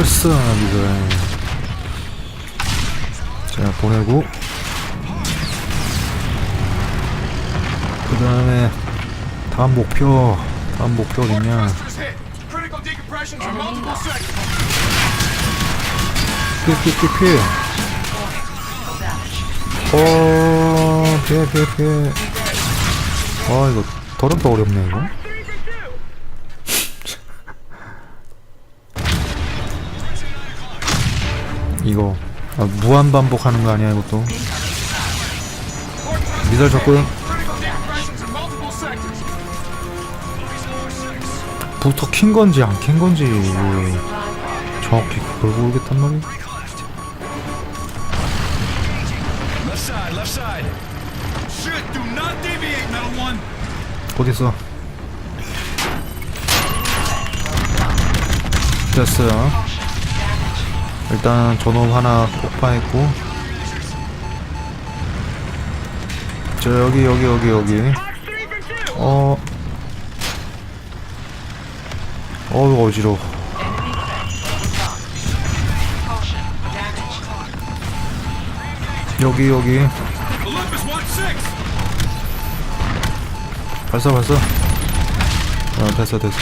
펄스 미사일 자 보내고. 그 다음에 다음 목표 다음 목표 어딨냐 피해 어 피해 피해 피해 아 이거 더럽게 어렵네 이거 이거 아, 무한 반복하는 거 아니야 이것도 multiple sectors. 부터 킨 건지 안 킨 건지 정확히 그걸 모르겠단 말이야. 어딨어 됐어요 일단 전원 하나 폭파했고. 저 여기 여기 여기 여기. 어. 어우 어지러워. 여기 여기. Olympus 1-6. 발사 발사 아 됐어 됐어.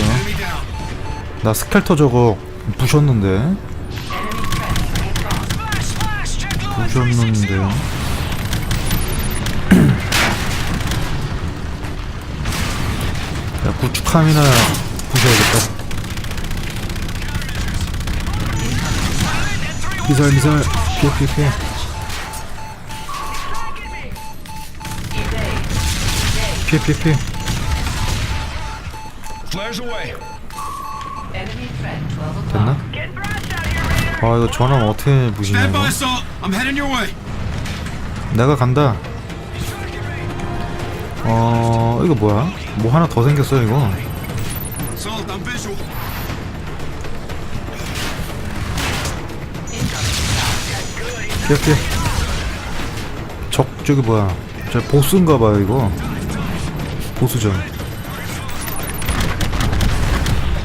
나 스켈터 저거 부셨는데 부셨는데 야 구축함이나 부셔야겠다. 미사일 미사일. 피해 피해 피해. 피해 피해 피해. 됐나? 아 이거 전화 어떻게 way. 내가 간다. 어 이거 뭐야? 뭐 하나 더 생겼어 이거. 피해 피해 적 저기 뭐야? 저 보스인가 봐요 이거. 보스전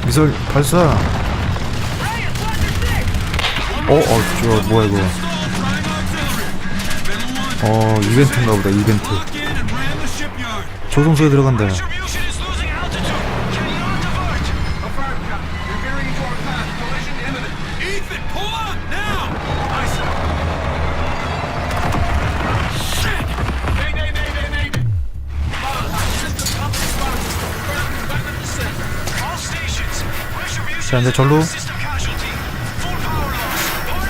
미사일 발사 어? 어, 저 뭐야 이거 어 이벤트인가 보다 이벤트. 조종소에 들어간다 자 이제 절로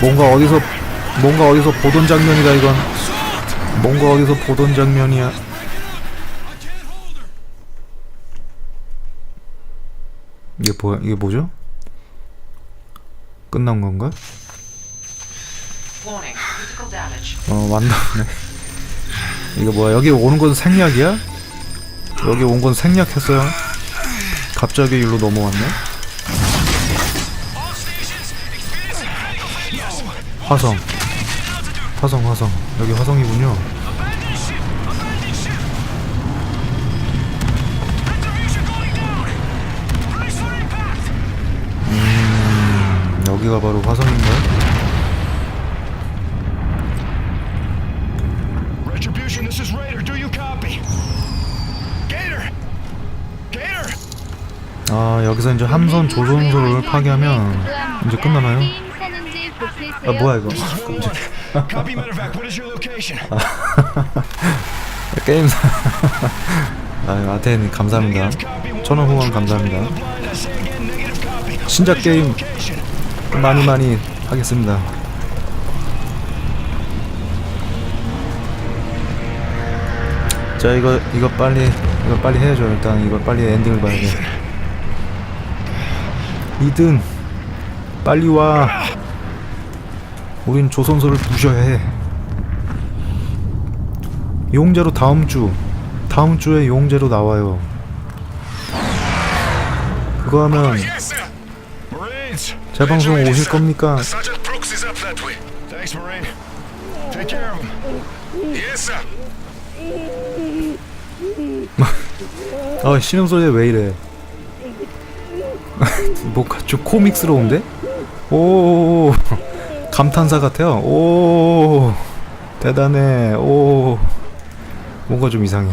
뭔가 어디서 뭔가 어디서 보던 장면이다 이건 뭔가 어디서 보던 장면이야. 이게 뭐야 이게 뭐죠? 끝난 건가? 어 왔나보네 이거 뭐야 여기 오는 건 생략이야? 여기 온 건 생략했어요? 갑자기 일로 넘어왔네? 화성 화성 화성 여기 화성이군요. 음, 여기가 바로 화성인가? Retribution, this is Raider. Do you copy? Gator. Gator. 아 여기서 이제 함선 조선소를 파괴하면 이제 끝나나요? 아 뭐야 이거? 게임사 아유 아테님 감사합니다. 천원 후원 감사합니다. 신작 게임. 많이 많이 하겠습니다. 자 이거 이거 빨리 이거 빨리 해야죠. 일단 이거 빨리 엔딩을 봐야 돼. 2등 빨리 와 우린 조선소를 부셔야 해 용제로 다음 주 다음 주에 용제로 나와요 그거 하면. 재방송 오실 겁니까? 아 신음 소리 왜 이래 뭔가 좀 코믹스러운데? 오 감탄사 같아요. 오 대단해. 오 뭔가 좀 이상해.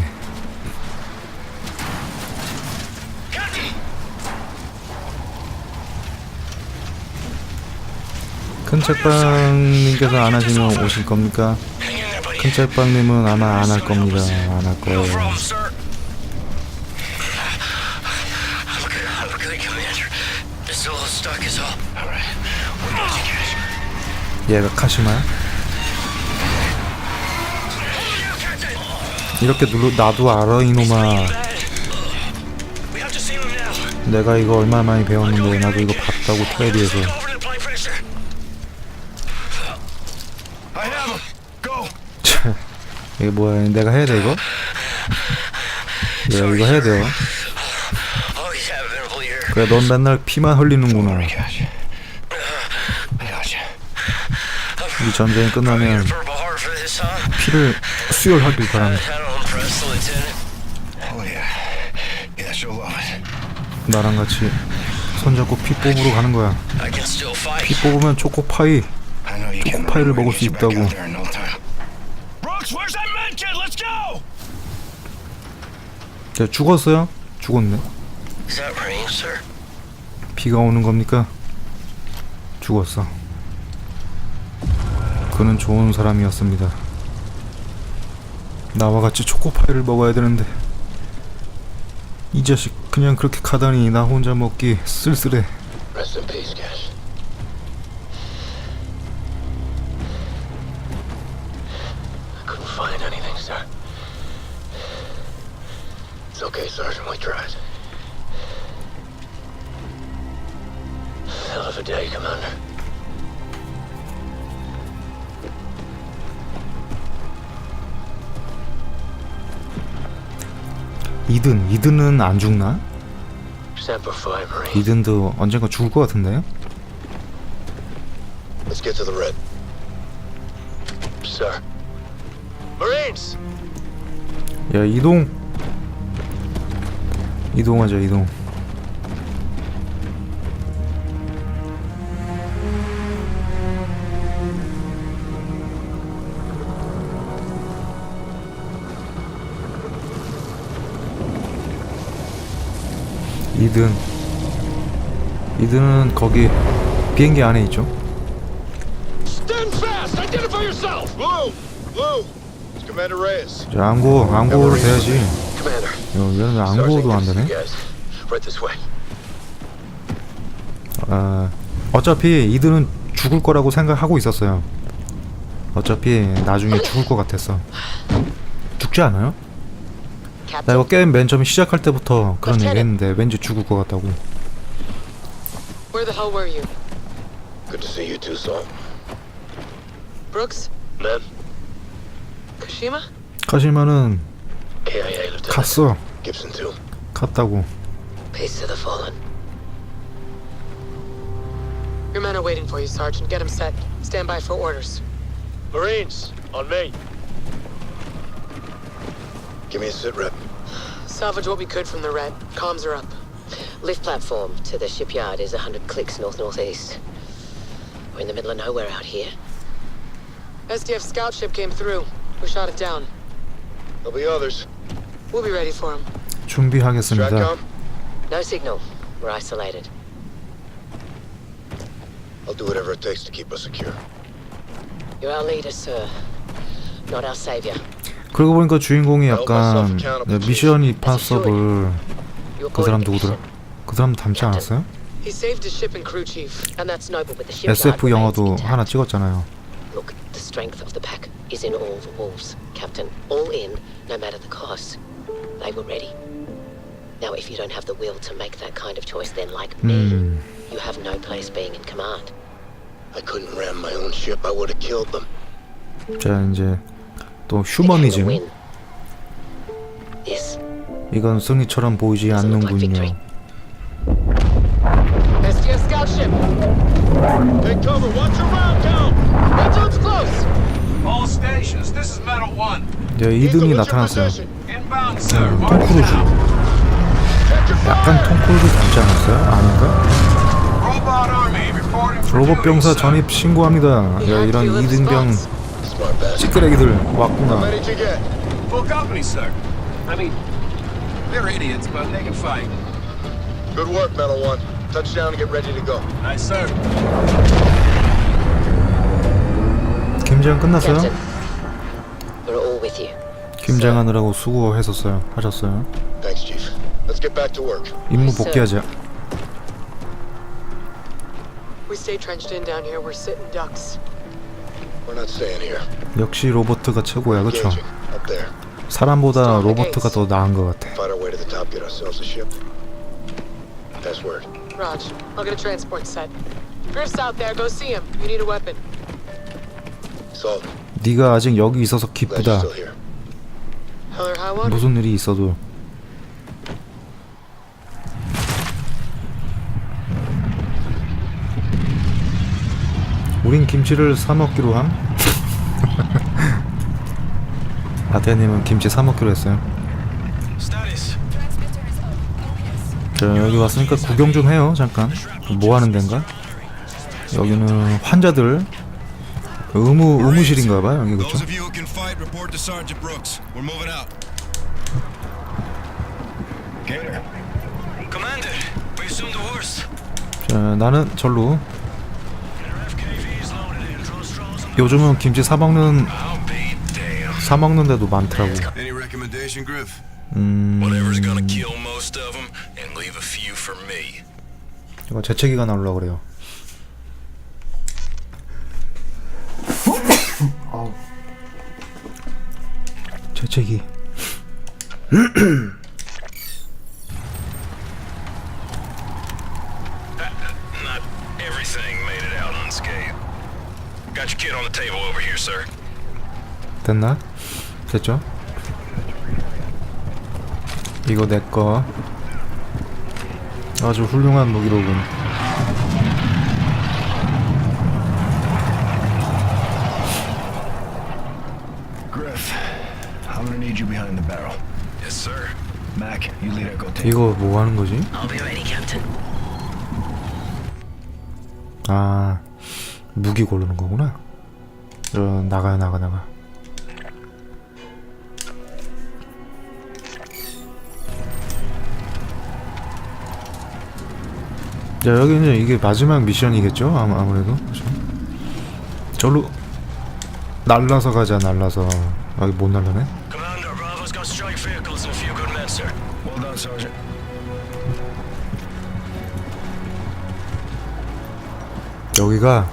큰 책방님께서 안 하시면 오실 겁니까? 큰 책방님은 아마 안 할 겁니다. 안 할 거예요. 얘가 카시마야? 이렇게 눌러 나도 알아 이놈아. 내가 이거 얼마 많이 배웠는데 나도 이거 봤다고 테레비에서. 이게 뭐야? 내가 해야 돼 이거? 내가 이거 해야 돼요. 그래, 넌 맨날 피만 흘리는구나. Cash. I got you. 이 전쟁이 끝나면? 피를 수혈하길 바랍니다. Oh. 나랑 같이 손잡고 피 뽑으러 가는 거야. 피 뽑으면 초코파이. I know you can. 파이를 먹을 수 있다고. 자, 죽었어요? 죽었네. 비가 오는 겁니까? 죽었어. 그는 좋은 사람이었습니다. 나와 같이 초코파이를 먹어야 되는데 이 자식 그냥 그렇게 가다니 나 혼자 먹기 쓸쓸해. 안 죽나? 이든도 언젠가 죽을 것 같은데. Let's get to the red. Sir. Marines! 야 이동. 이동하자 이동. 이든 이든은 거기 비행기 안에 있죠. Stand fast! Identify yourself! Blue! Blue! It's Commander Reyes. 자, 안고 안고로 돼야지. 얘는 왜 안고도 안 되네? 아, 어차피 이들은 죽을 거라고 생각하고 있었어요. 어차피 나중에 죽을 것 같았어. 죽지 않아요? 나 이거 게임 맨 처음 시작할 때부터 그런 얘기 했는데 왠지 죽을 것 같다고. Where the hell were you? Good to see you too, Saul. Brooks? Men, Kashima? 카시마는 KIA Lieutenant. 갔어. Gibson too. 갔다고. Peace to the fallen. Your men are waiting for you, Sergeant. Get them set. Stand by for orders. Marines, on me. Give me a sit rep. Salvage what we could from the red. Comms are up. Lift platform to the shipyard is 100 clicks north-northeast. We're in the middle of nowhere out here. SDF scout ship came through. We shot it down. There'll be others. We'll be ready for them. 준비하겠습니다. Stratcom, No signal. We're isolated. I'll do whatever it takes to keep us secure. You're our leader, sir. Not our savior. 그러고 보니까 주인공이 약간 미션 임파서블 그 사람 누구더라? 그 사람 닮지 않았어요? SF 영화도. 하나 찍었잖아요. Look, the strength of the pack is in all the wolves, Captain. All in, no matter the cost. They were ready. Now, if you don't have the will to make that kind of choice, then like me, 음, you have no place being in command. I couldn't ram my own ship. I would have killed them. 자 이제 또 휴머니즘. 이건 승리처럼 보이지. 않는군요. What's your 나타났어요. position? Inbound, sir. 톰 크루즈. 약간. 톰 크루즈 닮지 않았어요? 아닌가? 로봇 병사 sir. 전입 신고합니다. 야 이런 to live his 이등병 thoughts. Smart bastard. 찌끄레기들 왔구나. Full company, sir. I mean, they're idiots, but they can fight. Good work, Metal One. Touchdown and get ready to go. Nice, sir. 김장 끝났어요? Captain, we're all with you. 김장하느라고 수고했었어요. 하셨어요. Thanks, Chief. Let's get back to work. 임무 복귀하자. We stay trenched in down here. We're sitting ducks. 역시 로버트가 최고야, 그쵸? 사람보다 로버트가 더 나은 것 같아. Fight our way to the top, get ourselves a ship. That's word. Raj, I'll get a transport set. Griff's out there. Go see him. You need a weapon. Salt. 네가 아직 여기 있어서 기쁘다. 무슨 일이 있어도 우린 김치를 사 먹기로 함. 아테님은 김치 사 먹기로 했어요. Status. 자 여기 왔으니까 구경 좀 해요. 잠깐. 뭐 하는 데인가? 여기는 환자들 의무 의무실인가 봐요. 여기 그쵸? Those of you who can fight, report to Sergeant Brooks. We're moving out. Gator. Commander, we assume the worst. 자 나는 절로. Our FKV is loaded in. Draw straws and 요즘은 김치 사 먹는. 사 먹는 데도 많더라고. 음. 이거 재채기가 나오려고 그래요. 재채기. Sir. 됐나? 됐죠? 이거 내 거. 아주 훌륭한 무기로군. Griff, I'm gonna need you behind the barrel. Yes, sir. Mac, you lead Echo Team. 이거 뭐 하는 거지? I'll be ready, Captain. 아, 무기 고르는 거구나. 저 나가 나가 나가. 자 여기는 이게 마지막 미션이겠죠? 아무 아무래도 그죠? 절로 날라서 가자 날라서 여기 못 날라네. 여기가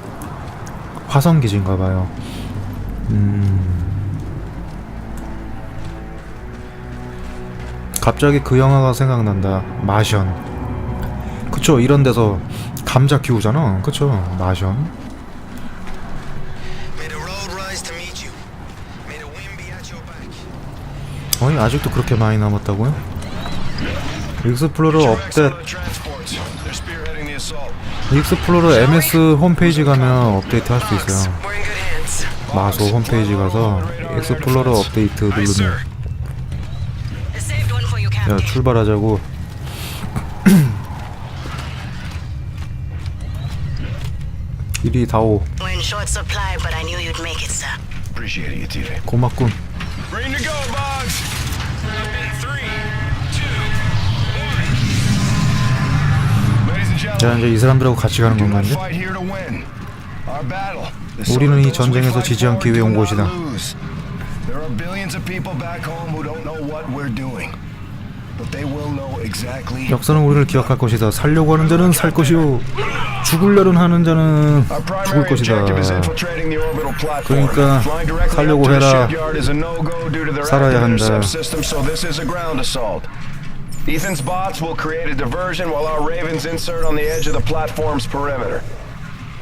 화성 기지인가 봐요. 음. 갑자기 그 영화가 생각난다. 마션. 그쵸, 이런 데서 감자 키우잖아. 그쵸, 마션. 아니, 아직도 그렇게 많이 남았다고요? 익스플로러 업데이트. 익스플로러 MS 홈페이지 가면 업데이트 할 수 있어요. 마소 홈페이지 가서 익스플로러 업데이트. 누르면 야. 출발하자고 이리 다오. 고맙군 자 이제 이 사람들하고 같이 가는 건가 이제? 우리는 이 전쟁에서 지지 않기 위해 온 곳이다. There are billions of people back home who don't know what we're doing. But they will know exactly 역사는 우리를 기억할 것이다 살려고 하는 자는 살 것이요 죽으려는 하는 자는 죽을 것이다. 그러니까 살려고 해라. 살아야 한다. Ethan's bots will create a diversion while our Ravens insert on the edge of the platform's perimeter.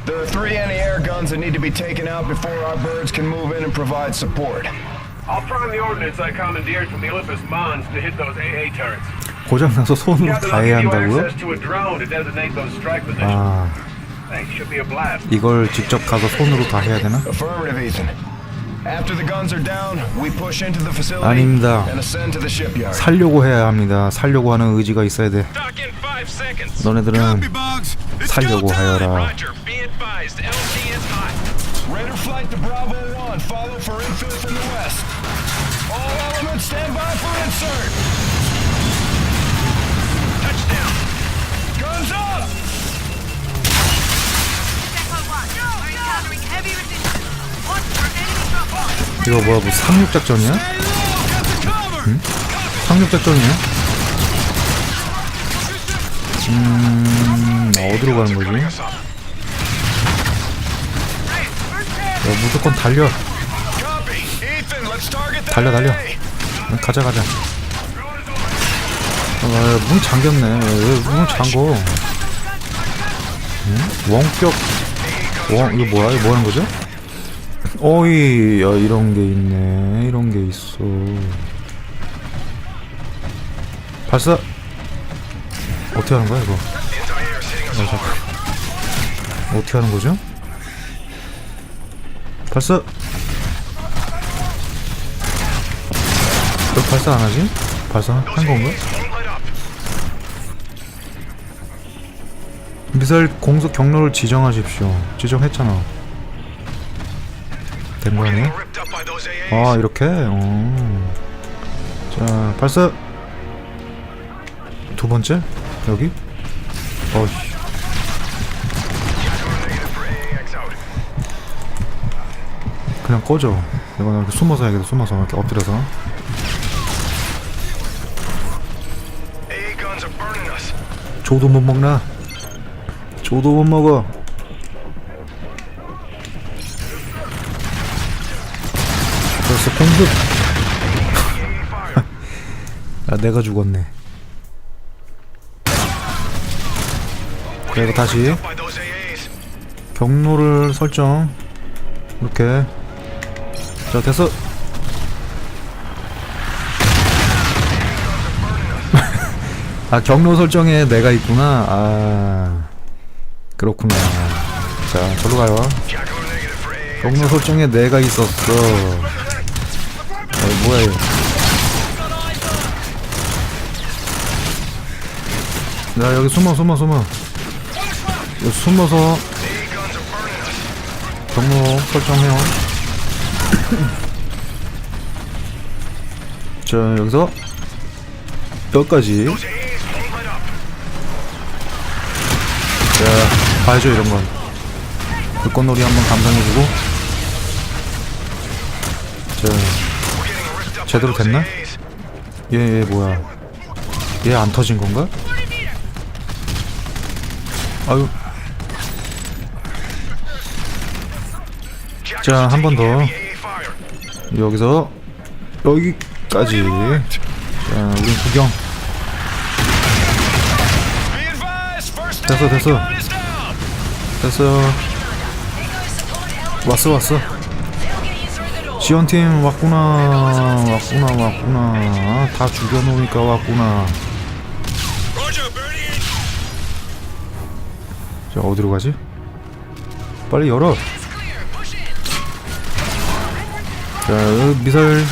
There are three anti-air guns that need to be taken out before our birds can move in and provide support. I'll prime the ordnance I commandeered from the Olympus Mons to hit those AA turrets. 고장나서 손으로 다 해야 한다고요? access to a drone to designate those strike positions. 아 Thanks, should be a blast. 이걸 직접 가서 손으로 다 해야 되나? Affirmative, Ethan. After the guns are down, we push into the facility 아닙니다. and ascend to the shipyard. 살려고 해야 합니다 살려고 하는 의지가 있어야 돼 Dock in five seconds. 너네들은 살려고. 하여라. Roger. Be advised. LT is hot. Raider flight to Bravo 1. Follow for infill from the west. All elements stand by for insert. Touchdown. Guns up! 이거 뭐야 뭐 상륙 작전이야? 응? 상륙 작전이야? 음 어디로 가는 거지? 야, 무조건 달려 달려 달려 가자 가자 아, 문 잠겼네 왜 문을 잠궈 응? 원격 원 이거 뭐야 이거 뭐 하는 거죠? 어이 야 이런 게 있네 이런 게 있어 발사 어떻게 하는 거야 이거 아, 잠깐. 어떻게 하는 거죠? 발사 왜 발사 안 하지? 발사 한 건가? 미사일 공속 경로를 지정하십시오. 지정했잖아. 된거 아니야? Ripped up by those AAs. 아 이렇게? 어. 자 발사 두 번째 여기? 어이 그냥 꺼져 이거 이렇게 숨어서 해야겠다 숨어서 이렇게 엎드려서. 조도 못 먹나? 조도 못 먹어. 아, 내가 죽었네. 그리고 다시. 경로를 설정. 이렇게. 자, 됐어. 아, 경로 설정에 내가 있구나. 아, 그렇구나. 자, 저로 가요. 경로 설정에 내가 있었어. 아, 뭐야, 이거. 야, 여기 숨어, 숨어, 숨어. 여기 숨어서 경로 설정해요. 자, 여기서 여기까지. 자, 봐야죠, 이런 건. 불꽃놀이 한번 감상해주고. 자, 제대로 됐나? 얘, 얘, 뭐야. 얘 안 터진 건가? 아유. 자, 한 번 더. 여기서 여기까지. 자, 우린 구경. 됐어, 됐어. 됐어. 왔어, 왔어. 지원팀 왔구나. 왔구나, 왔구나. 다 죽여놓으니까 왔구나. 자, 어디로 가지? 빨리 열어. 자, 여기 미사일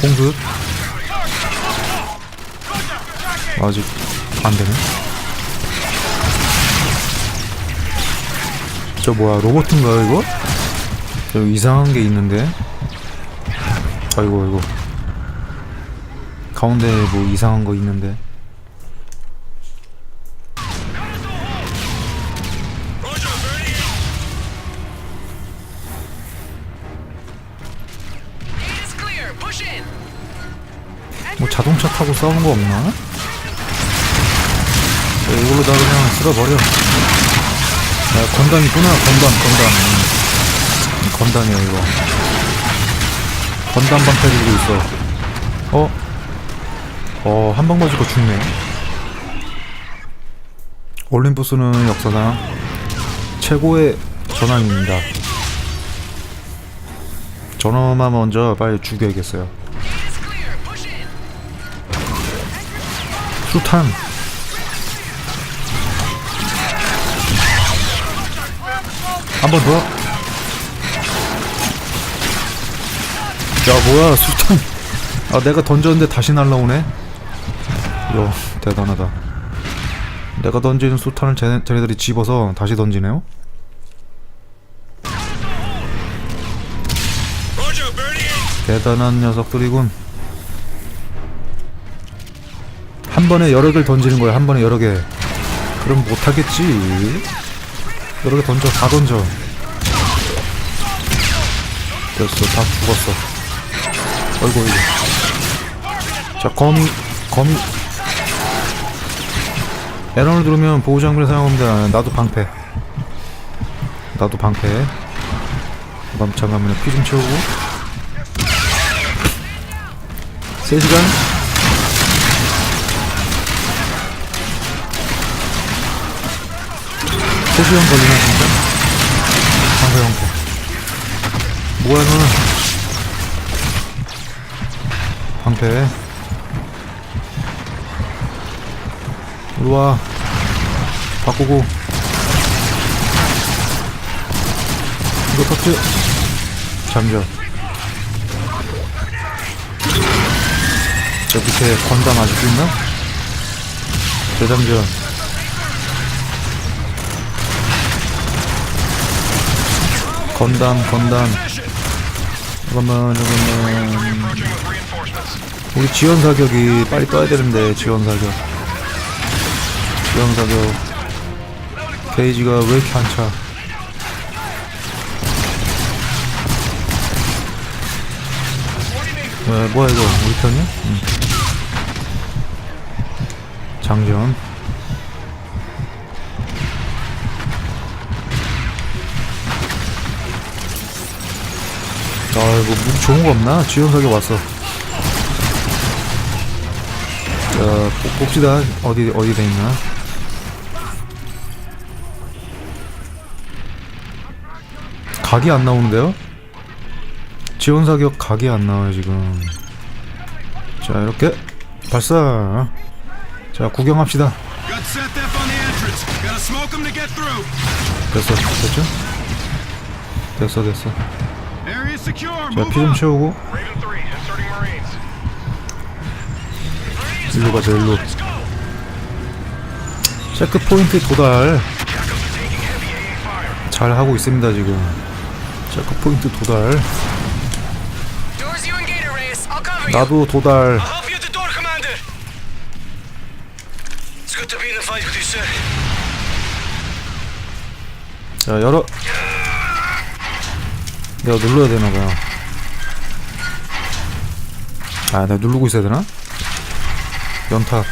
공습. 아직 안 되네. 저 뭐야, 로봇인가요, 이거? 저 이상한 게 있는데. 아이고, 아이고. 가운데 뭐 이상한 거 있는데. 뭐 자동차 타고 싸우는 거 없나? 야, 이걸로 나 그냥 쓸어버려. 야, 건담이구나, 건담, 건담. 음, 건담이야, 이거. 건담 방패 들고 있어. 어? 어, 한 방 맞고 죽네. 올림푸스는 역사상 최고의 전함입니다. 전함만 먼저 빨리 죽여야겠어요. 수탄 한 번 더. 야 뭐야 수탄. 아 내가 던졌는데 다시 날라오네. 야 대단하다. 내가 던지는 수탄을 쟤네, 쟤네들이 집어서 다시 던지네요? 대단한 녀석들이군. 한 번에 여러 개를 던지는 거야, 한 번에 여러 개. 그럼 못하겠지. 여러 개 던져, 다 던져. 됐어, 다 죽었어. 어이구, 어이구. 자, 거미, 거미. 에런을 누르면 보호장비를 사용합니다. 나도 방패. 나도 방패. 가면 피좀 채우고. 3시간? 세시간 걸리나 진짜? 방패 방패 뭐야 너는 방패. 일로와. 바꾸고. 이거 터트. 잠겨. 저 밑에 건담 아직도 있나? 대장전 건담 건담 잠깐만 잠깐만 우리 지원 사격이 빨리 떠야 되는데 지원 사격. 지원 사격. 게이지가 왜 이렇게 안차? 왜 뭐야 이거? 우리 편이야? 응. 장전 아이고 무기 좋은 거 없나? 지원 사격 왔어 자 보- 봅시다 어디 어디 돼 있나 각이 안 나오는데요? 지원 사격 각이 안 나와요 지금 자 이렇게 발사 자 구경합시다. 됐어 됐죠? 됐어 됐어. 자 피 좀. 채우고 Raven 3, inserting Marines. 일로 가자 일로 체크 포인트 도달 잘 하고 있습니다 지금 체크 포인트 도달 Doors you and Gator Reyes. I'll cover you. 나도 도달 I'll help you at the door, Commander. It's good to be in a fight with you, sir. 자 열어 내가 눌러야 되나봐요. 아 내가 누르고 있어야 되나? 연탑.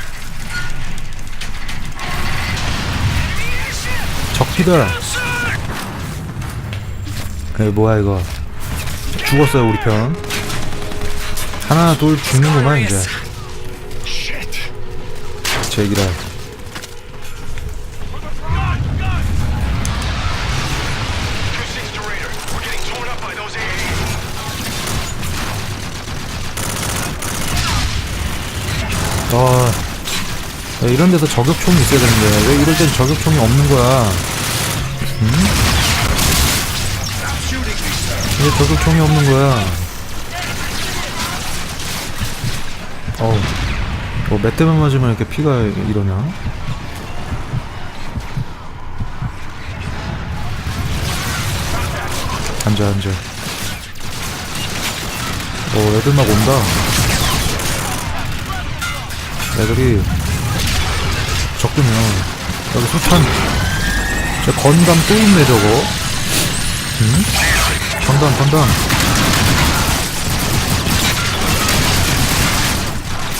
적피다 에 뭐야 이거. 죽었어요 우리 편. 하나 둘 죽는구만 이제. 제기라 아, 야, 이런 데서 저격총이 있어야 되는데 왜 이럴 땐 저격총이 없는 거야? 음? 왜 저격총이 없는 거야? 어우, 뭐몇 대만 맞으면 이렇게 피가 이러냐? 앉아 앉아. 어, 애들 막 온다. 애들이 적군이요. 여기 수탄. 저 건담 또 있네 저거. 응? 건담 건담.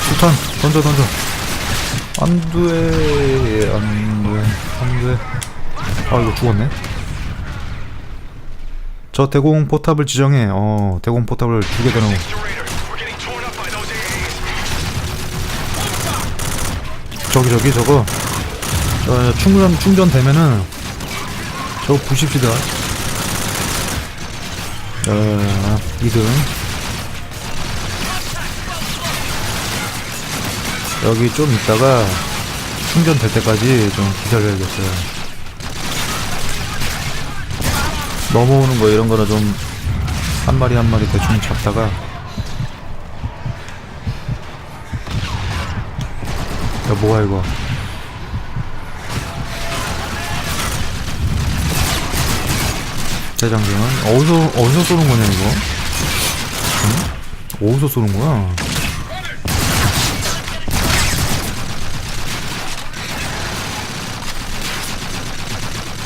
수탄 던져 던져. 안돼 안돼 안돼. 아 이거 죽었네. 저 대공 포탑을 지정해. 어 대공 포탑을 두개 되는. 저기 저기 저거 어, 충전 충전 되면은 저거 부십시다. 어, 2등 여기 좀 있다가 충전될 때까지 좀 기다려야겠어요. 넘어오는 거 이런 거는 좀 한 마리 한 마리 대충 잡다가 뭐야 이거 대장경은 어디서 어디서 쏘는 거냐 이거? 응? 어디서 쏘는 거야?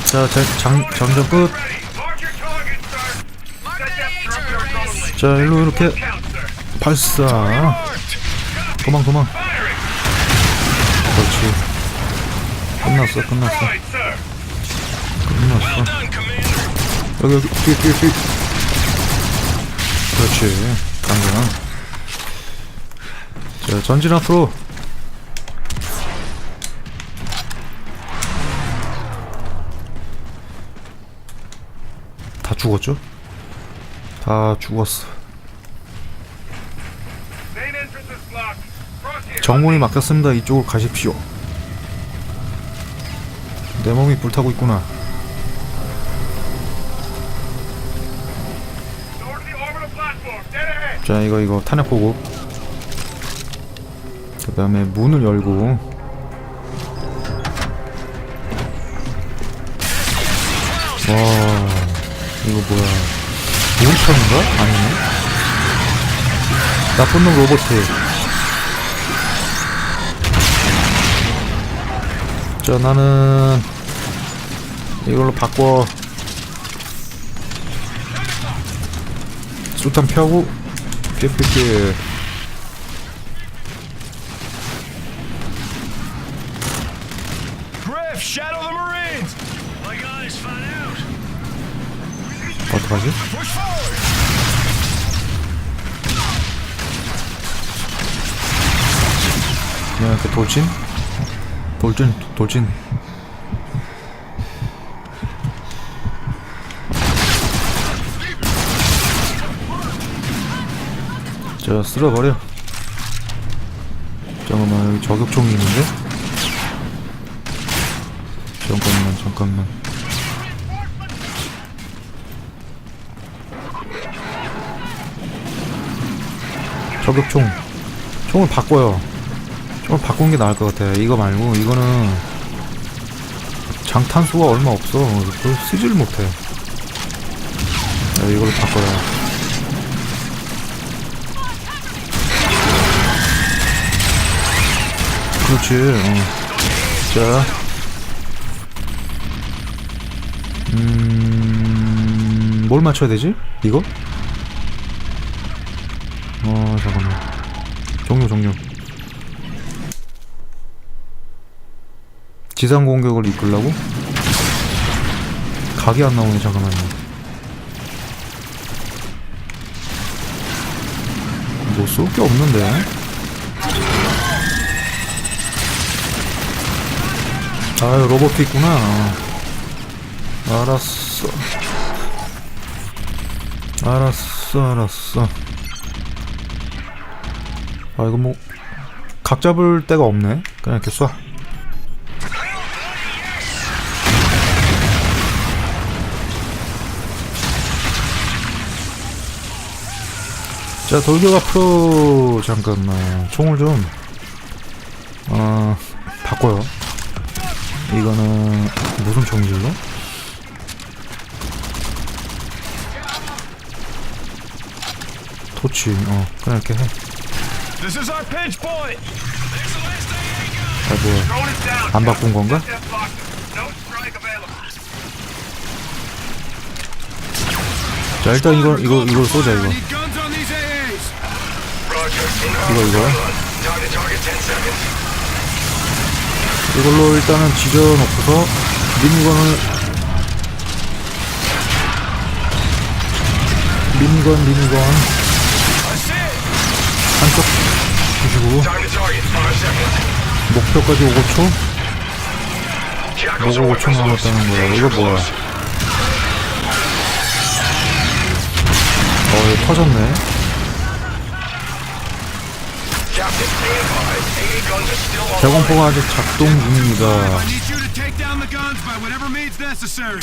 자, 자 장, 장전 끝. 자, 일로 이렇게 발사. 도망 도망. 끝났어 끝났어. 끝났어. 여기 여기 뒤에 뒤에 뒤에 그렇지 당근 자 전진 앞으로 다 죽었죠? 다 죽었어. 정문이 막혔습니다 이쪽으로 가십시오 내 몸이 불타고 있구나. 자 이거 이거 탄약 보고. 그 다음에 문을 열고. 와 이거 뭐야. 우리편인가? 아니네. 나쁜 놈 로봇 자 나는 이걸로 바꿔 수탄 펴고 깨끗이. 어떡하지? 그냥 이렇게 돌진? 돌진, 돌진. 자, 쓸어버려. 잠깐만, 여기 저격총이 있는데? 잠깐만, 잠깐만. 저격총. 총을 바꿔요. 좀 바꾼 게 나을 것 같아. 이거 말고 이거는 장탄수가 얼마 없어. 그걸 쓰지를 못해. 야, 이걸 바꿔라. 그렇지. 어. 자. 음, 뭘 맞춰야 되지? 이거? 어, 잠깐만. 종료, 종료. 지상 공격을 이끌라고? 각이 안 나오네 잠깐만요 뭐 쏠 게 없는데 아유 로봇도 있구나. 알았어. 알았어 알았어. 아 이거 뭐 각 잡을 데가 없네. 그냥 이렇게 쏴. 자 돌격 앞으로 잠깐만. 총을 좀 어, 바꿔요 이거는 무슨 이거? 토치 어 그냥 이렇게 해! 아, 뭐야. 안 바꾼 건가? 자 일단 이거 이거 이걸 쏘자 이거. 이거 이거 이걸로 일단은 지져놓고서 미니건을 미니건 미니건 한쪽 주시고 Time to target. 5 seconds. 목표까지 5초? Jackals 뭐가 are 5초 남았다는 거야 이거 뭐야 어 이거 터졌네 Captain, stand by. AA guns are still on. 대공포가 아직 작동 중입니다 I need you to take down the guns by whatever means necessary.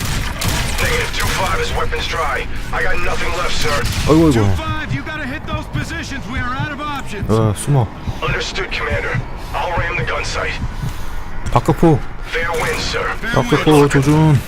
Negative 2-5 is weapons dry. I got nothing left, sir. 어이구 어이구 2-5, you gotta hit those positions. We are out of options. 어 숨어 Understood, Commander. I'll ram the gun site. 박격포 Fair wind, sir. Fair 박격포 조준